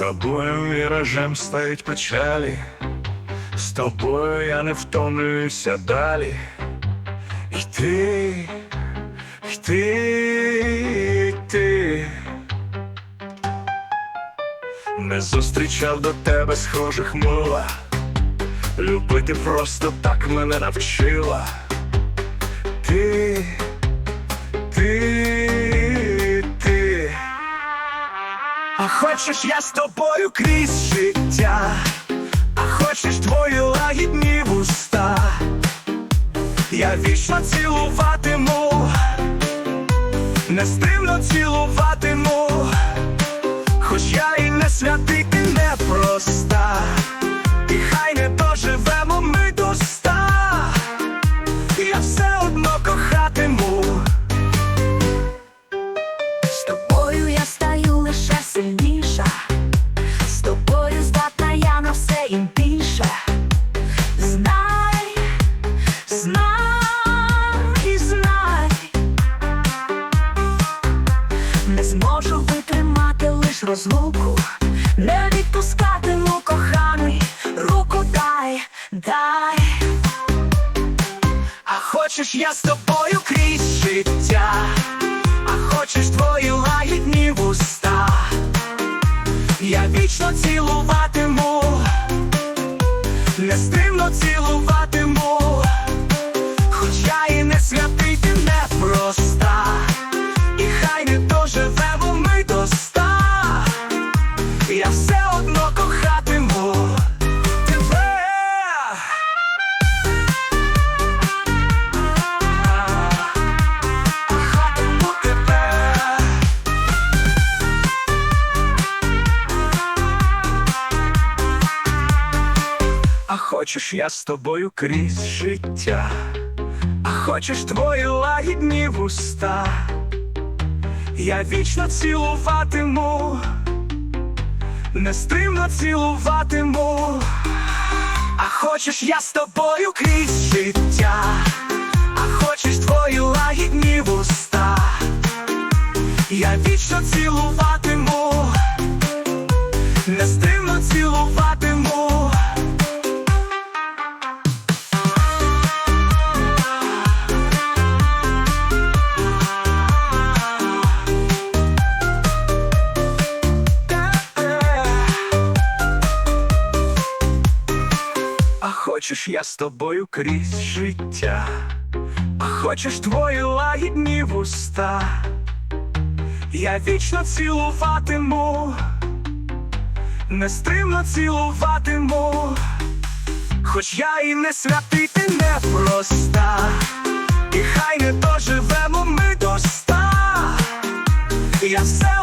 тобою міражем стають печалі, з тобою я не втомлююся далі. Йти, йти, йти. Не зустрічав до тебе схожих мила. Любити просто так мене навчила. Ти, ти, хочеш я з тобою крізь життя, а хочеш твої лагідні вуста, я вічно цілуватиму, нестримно цілуватиму, хоч я і не святий, і не проста, на більше. Знай, знай знай, не зможу витримати лиш розлуку, не відпускатиму коханий, руку дай, дай. А хочеш я з тобою крізь життя, а хочеш твої лагідні вуста, А хочеш я з тобою крізь життя, а хочеш твої лагідні вуста, я вічно цілуватиму, нестримно цілуватиму, а хочеш я з тобою крізь життя, а хочеш твої хочеш я з тобою крізь життя, хочеш твої лагідні вуста, я вічно цілуватиму, нестримно цілуватиму, хоч я і не святий, ти не проста, і хай не доживемо ми до ста, я все